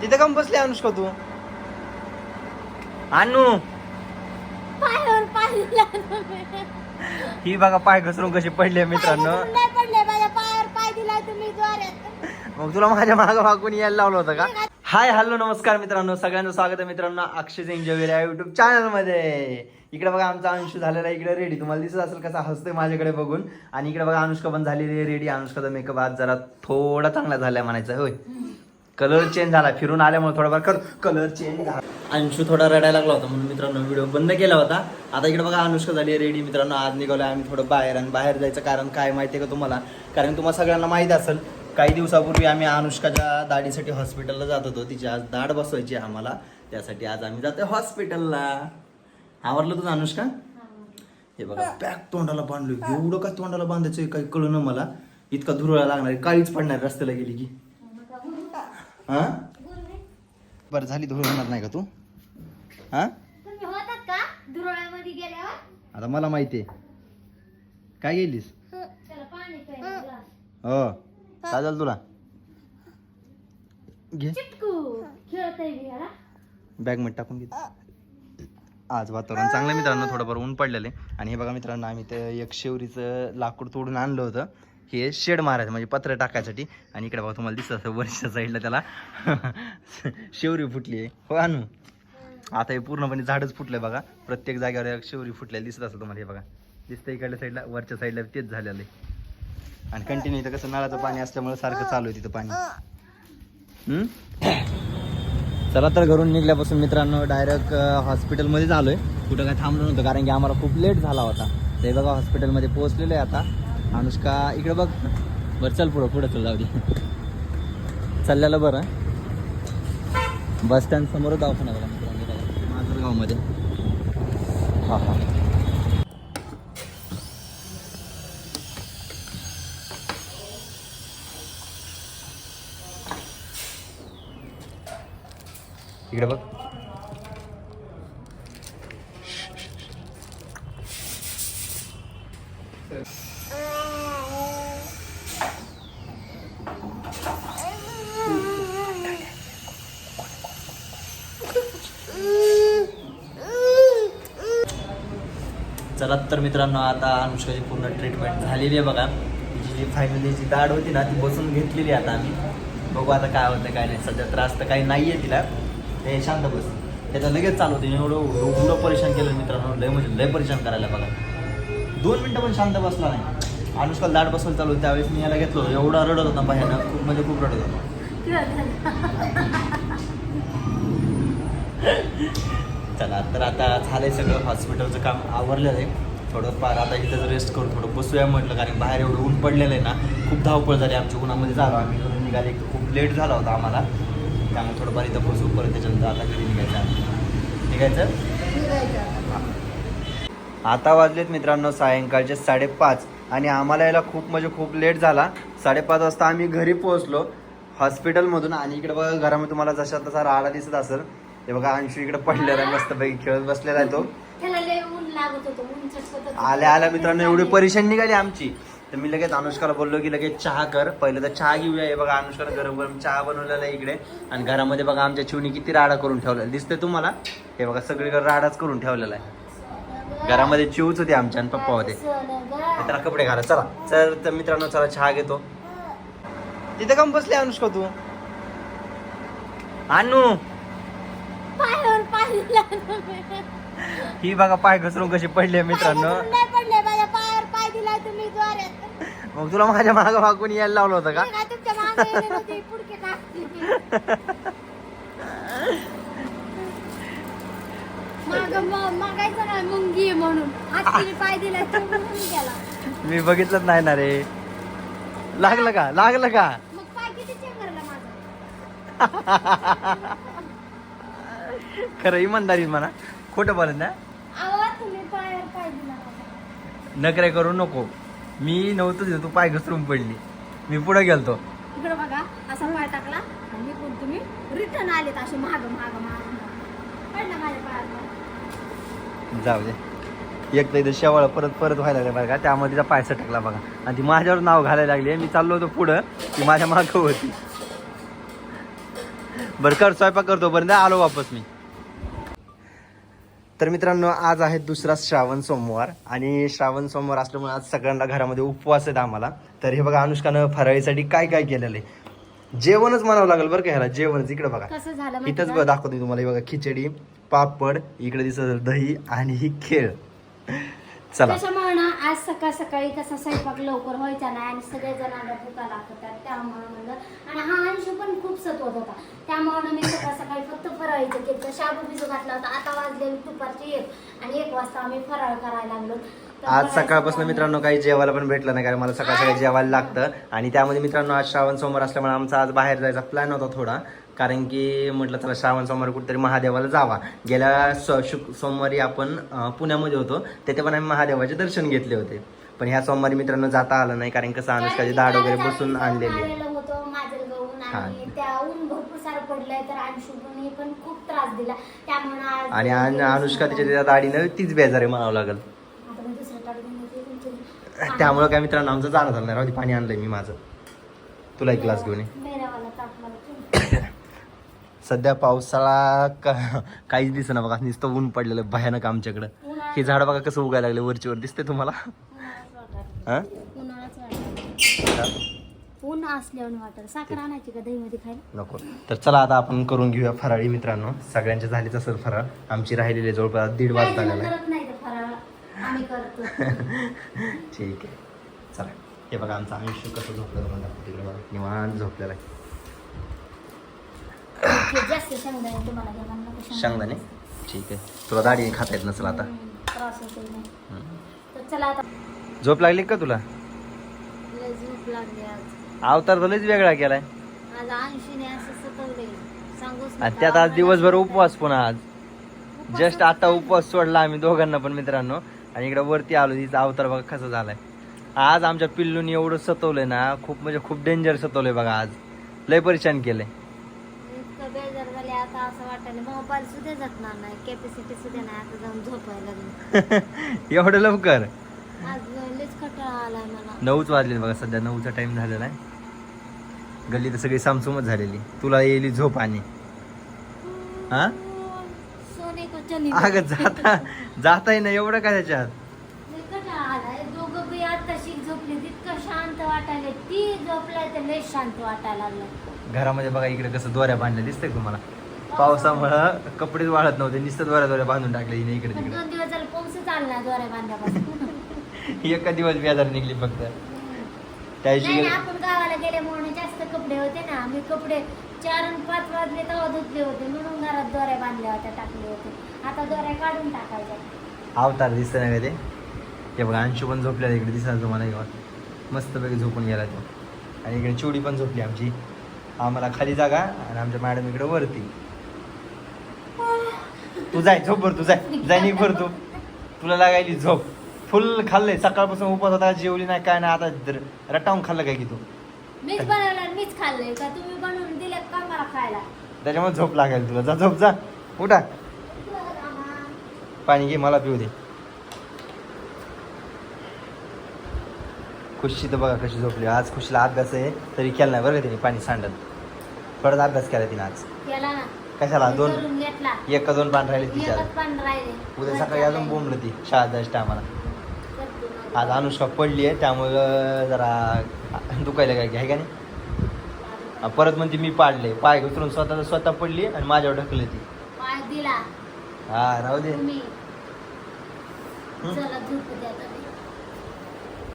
तिथे कम बसली अनुष्का तू? आणू पायावर पाय दिला. ही बघा पाय घसरून कशी पडली मित्रांनो. पाय घसरून नाही पडले माझ्या पायावर पाय दिला तुम्ही द्वाऱ्यात मग तुला माझ्या मागं मागून यायला लावलं होतं का? हाय हॅलो नमस्कार मित्रांनो. सगळ्यांचं स्वागत आहे मित्रांनो अक्षय एंजॉय या युट्यूब चॅनलमध्ये. इकडे बघा आमचा अंशू झालेला आहे इकडे रेडी तुम्हाला दिसत असेल कसा हसतोय माझ्याकडे बघून. आणि इकडे बघा अनुष्का पण झालेली आहे रेडी अनुष्काचा मेकअप आज जरा थोडा चांगला झालाय म्हणायचं होय. कलर चेंज झाला. फिरून आल्यामुळे थोडाफार कर कलर चेंज झाला. अंशू थोडा रडायला लागला होता म्हणून मित्रांनो व्हिडिओ बंद केला होता. आता इकडे बघा अनुष्का झाली रेडी मित्रांनो आज निघालो आम्ही थोडं बाहेर आणि बाहेर जायचं कारण काय माहिती आहे का तुम्हाला? कारण तुम्हाला सगळ्यांना माहीत असेल काही दिवसापूर्वी आम्ही अनुष्काच्या दाढीसाठी हॉस्पिटलला जात होतो. तिची आज दाढ बसवायची आम्हाला. त्यासाठी आज आम्ही जातोय हॉस्पिटलला आवडलं तुझं अनुष्का? हे बघा पॅक तोंडाला बांधलो एवढं का तोंडाला बांधायचं काही कळू मला. इतका धुरळा लागणार काळीच पडणार रस्त्याला गेली की. हा? बरं झाली धुळ होणार नाही का तू? हा? तुम्ही होतात का दुरळ्यामध्ये गेल्यावर? आता मला माहिती आहे. काय गेलीस. हो काय झालं तुला? घे. बॅगमध्ये टाकून घे. आज वातावरण चांगलं मित्रांनो थोडंफार ऊन पडलेलं आहे. आणि हे बघा मित्रांनो आम्ही ते एक शेवरीचं लाकूड तोडून आणलं होतं. हे शेड मारायचं म्हणजे पत्र टाकायसाठी. आणि इकडे बघा तुम्हाला दिसत असं वरच्या साईडला त्याला. शेवरी फुटली आहे. हो आणू आता हे पूर्णपणे झाडच फुटलंय बघा. प्रत्येक जागेवर एक शेवरी फुटलेली दिसत असं तुम्हाला हे बघा. दिसतं इकडल्या साईडला वरच्या साईडला तेच झालेलं आहे. आणि कंटिन्यू इथं कसं नळाचं पाणी असल्यामुळे सारखं चालू आहे तिथं पाणी. चला तर घरून निघल्यापासून मित्रांनो डायरेक्ट हॉस्पिटलमध्येच आलो आहे कुठं काय थांबलो नव्हतं कारण की आम्हाला खूप लेट झाला होता. ते बघा हॉस्पिटलमध्ये पोहोचलेलं आहे आता. अनुष्का इकडे बघ. बरं चल पुढं पुढं चल जाऊ दे. चाललेलं बरं बस स्टँड समोर दवाखाना बघा मित्रांनो माजलगावमध्ये हां हां. इकडे बघ. चला तर मित्रांनो आता अनुष्काची पूर्ण ट्रीटमेंट झालेली आहे बघा. तिची जी फायनली जी दाढ होती ना ती बसून घेतलेली आहे आता आम्ही. बघू आता काय होतं काय नाही. सध्या त्रास तर काही नाही आहे तिला. ते शांत बस. त्याचं लगेच चालू होते. एवढं एवढं परेशान केलं मित्रांनो. लय म्हणजे लय परेशान करायला बघा. दोन मिनटं पण शांत बसला नाही. अनुष्का दाढ बसवायला चालू त्यावेळेस मी याला घेतलो एवढा रडत होता भयानक खूप म्हणजे खूप रडत होता. चला तर आता झालंय सगळं हॉस्पिटलचं काम आवरलेलं आहे. थोडं फार आता इथंच रेस्ट करू थोडं बसूया म्हटलं कारण बाहेर एवढं ऊन पडलेलं आहे ना खूप धावपळ झाली आमच्या उन्हामध्ये झालो आम्ही घरून निघाले खूप लेट झाला होता आम्हाला. त्यामुळे थोडंफार इथं बसू परत त्याच्यानंतर आता घरी निघायचं निघायचं? आता वाजलेत मित्रांनो सायंकाळचे साडेपाच आणि आम्हाला यायला खूप म्हणजे खूप लेट झाला. साडेपाच वाजता आम्ही घरी पोहोचलो हॉस्पिटलमधून आणि इकडे बघा घरामध्ये तुम्हाला जशा तसा राहायला दिसत असेल हे बघा अंशू इकडे पडलेला आहे मस्तपैकी खेळत बसलेला आहे तो. त्याला लय ऊन लागत होतं ऊन चटकत होतं. आल्या आल्या मित्रांनो एवढी परेशान निघाली आमची. तर मी लगेच अनुष्काला बोललो की लगेच चहा कर. पहिलं तर चहा घेऊया. हे बघा अनुष्काला गरम गरम चहा बनवलेला आहे इकडे. आणि घरामध्ये बघा आमच्या चिवणी किती राडा करून ठेवलेला दिसतंय तुम्हाला? हे बघा सगळीकडे राडाच करून ठेवलेला आहे. घरामध्ये चिवच होती आमच्या आणि पप्पा होते. सोनं ग. तर त्याला कपडे घाला. चला. चल तर मित्रांनो चला चहा घेतो. तिथे कम बसली अनुष्का तू? आणू पायावर पाय दिला तुम्ही. ही बघा पाय घसरून कशी पडली मित्रांनो. नाही पडले माझ्या पायावर पाय दिला तुम्ही मग तुला माझ्या मागं मागून यायला लावलं होतं का? मी काय तुमच्या मागे येले नव्हते, पुडके टाकले. मागं म- मागायचं काय मुंगी आहे म्हणून. हातीने पाय दिला तो म्हणून गेला. मी बघितलंच नाही ना रे. लागलं का? लागलं का? मग पाय किती चेंगरला माझा? खरं इमानदारी म्हणा. खोटं बोलत ना नकरे करू नको. मी नव्हतं तू पाय घसरून पडली. मी पुढे गेलतो. इकडे बघा असा पाय टाकला आणि तुम्ही? रिटर्न आलेत असे महाग महाग महाग पडला माझ्या पायावर. जाऊ दे. एक तर इथं शेवाळ परत परत व्हायला लागलं बघा त्यामध्ये तिचा पाय सटकला बघा. आणि ती माझ्यावर नाव घालायला लागली. मी चाललो होतो पुढं. ती माझ्या मागं होती. बरं कर स्वयंपाक करतो. बरं आलो वापस मी. तर मित्रांनो आज आहे दुसरा श्रावण सोमवार आणि श्रावण सोमवार असल्यामुळे आज सगळ्यांना घरामध्ये उपवास आहेत आम्हाला. तर हे बघा अनुष्कानं फराळीसाठी काय काय केलेलं आहे? जेवणच म्हणावं लागेल बरं का ह्याला जेवणच. इकडे बघा. इथंच? बघ दाखवतो मी तुम्हाला. हे बघा खिचडी पापड इकडे दिसत दही आणि ही खेळ. चला. आज सकाळ सकाळी कसा स्वयंपाक लवकर व्हायचा नाही आणि सगळे जणांना भुका लागतात त्यामुळे म्हणलं. आणि हा अंश पण खूप सतवत होता. त्यामुळे मी सकाळ सकाळी फक्त फराळीचं केलं. शाबू बिजू घातला होता. आता वाजले दुपारची एक आणि एक वाजता आम्ही फराळ करायला लागलो. आज सकाळपासून सकाळी- मित्रांनो काही जेवायला पण भेटलं नाही कारण मला सकाळ सकाळी जेवायला लागतं. आणि त्यामध्ये मित्रांनो आज श्रावण सोमवार असल्यामुळे आमचा आज बाहेर जायचा प्लॅन होता थोडा. कारण की म्हटलं चला श्रावण सोमवार कुठेतरी महादेवाला जावा. गेल्या सो- शुक सोमवारी आपण पुण्यामध्ये होतो. तिथे पण आम्ही महादेवाचे दर्शन घेतले होते. पण ह्या सोमवारी मित्रांनो जाता आलं नाही कारण कसं अनुष्काचे दाढ वगैरे बसून आणलेले आलेलो होतो माजलगावहून हा. आणि त्या ऊन भरपूर सारं पडलंय तर अंशुने पण खूप त्रास दिला त्यामुळे आज आणि अन- अनुष्का तिच्या त्या दाढीनं तीच बेजारी म्हणावं लागेल आता मी दुसरं ताट घेऊन येते तुमचं. त्यामुळं काय मित्रांनो आमचं जाणं झालं नाही राहू दे, पाणी आणलंय मी माझं तुला एक ग्लास घेऊन ये मेरावाला ताप लागतो. सध्या पावसाळा का- काहीच दिसेना बघा नुसतं ऊन पडलेलं आहे भयानक आमच्याकडं हे झाड बघा कसं उगायला लागले वरची वर दिसते तुम्हाला उन्हाळाच वाटत. हा? उन्हाळाच वाटत. ऊन असल्यावर वाटत. साखर आणायची का दही मध्ये खायला? नको. तर चला आता आपण करून घेऊया फराळी मित्रांनो. सगळ्यांच्या झालीच असेल फराळ. आमची राहिलेली जवळपास दीड काही वाजता जण आलेला आहे. करत नाही ते फराळ. आम्ही करतो. ठीक आहे. चला. हे बघा आमचं आयुष्य कसं झोपलेलं म्हणा तिकडे बघा. निवांत झोपलेलं आहे. हे जास्त शेंगदाणे तुम्हाला ठीक आहे. तुला दाढी खाता येत नसेल आता. हम्म, त्रास होतोय नाही हम्म. तर चला आता. झोप लागली का तुला? लय झोप लागली आज. अवतार तर लयच वेगळा केलाय. आज ऐंशीने असं सतवलंय सांगूच आणि नका. त्यात आज दिवसभर उपवास पुन्हा आज. जस्ट आता? उपवास सोडला आम्ही दोघांना पण मित्रांनो. आणि इकडे वरती आलो तिचा अवतार बघा कसं झालाय. आज आमच्या पिल्लूनी एवढं सतवलंय ना खूप म्हणजे खूप डेंजर सतवलंय बघा आज. लय परेशान केलंय. इतकं बेजार झाले आता असं वाटायला. मोबाईल सुद्धा जातणार नाही. कॅपॅसिटी सुद्धा नाही. आता जाऊन झोपायला लागली. एवढं लवकर? आज लयच कटाळा आलाय मला. नऊच वाजले बघा सध्या. नऊचा टाइम झालेला आहे. गल्ली तर सगळी सामसुमच झालेली. तुला येईल झोप आणि. हा? अगं जाता जाताय ना एवढं काय त्याच्यात? घरामध्ये बघा इकडे कसं दोऱ्या बांधल्या. दिसतंय तुम्हाला? पावसामुळं कपडेच वाळत नव्हते. नुसतं दोऱ्या दोऱ्या बांधून टाकले हिने इकडे तिकडे. दोन दिवस झालं पाऊस चालला द्वारे बांधल्यापासून एका दिवस बेजार निघली फक्त. त्या दिवशी नाही गेलो- ना, आपण गावाला गेल्यामुळे जास्त कपडे होते ना. आम्ही कपडे चार आणि पाच वाजले तेव्हा धुतले होते. म्हणून घरात दोऱ्या बांधल्या होत्या टाकले होते. आता दोऱ्या काढून टाकायच्या. अवतार दिसतं ना का ते? हे बघा अंशू पण झोपलेला इकडे दिसणार तुम्हाला किंवा मस्तपैकी झोपून गेला तो. आणि इकडे चिवडी पण झोपली आमची. आम्हाला खाली जागा आणि आमच्या मॅडम इकडे वरती. तू जाय झोप भर तू जाय. जाय निघ भर तू. तुला लागायली झोप. फुल खाल्लंय सकाळपासून उपास होता जेवली नाही काय नाही आता रटावून खाल्लं काय की तू? मीच बनवलं मीच खाल्लंय. का तुम्ही बनवून दिलं का मला खायला? त्याच्यामुळे झोप लागेल तुला. जा झोप जा. उठा. पाणी घे मला पिऊ दे. खुशी तर बघा कशी झोपली. आज खुशीला अभ्यास आहे तरी केला नाही बरं का तिने पाणी सांडत. थोडाच अभ्यास केला तिने आज. केला ना. कशाला? दोन एक दोन पान राहिले तिच्या उद्या सकाळी अजून बोंबलं ती शाळा जायच्या ना. आज अनुष्का पडली आहे त्यामुळं जरा दुखायला काय आहे का नाही? परत म्हणते मी पाडले. पाय उतरून स्वतः स्वतः पडली आणि माझ्यावर ढकलली ती. हा राहू दे.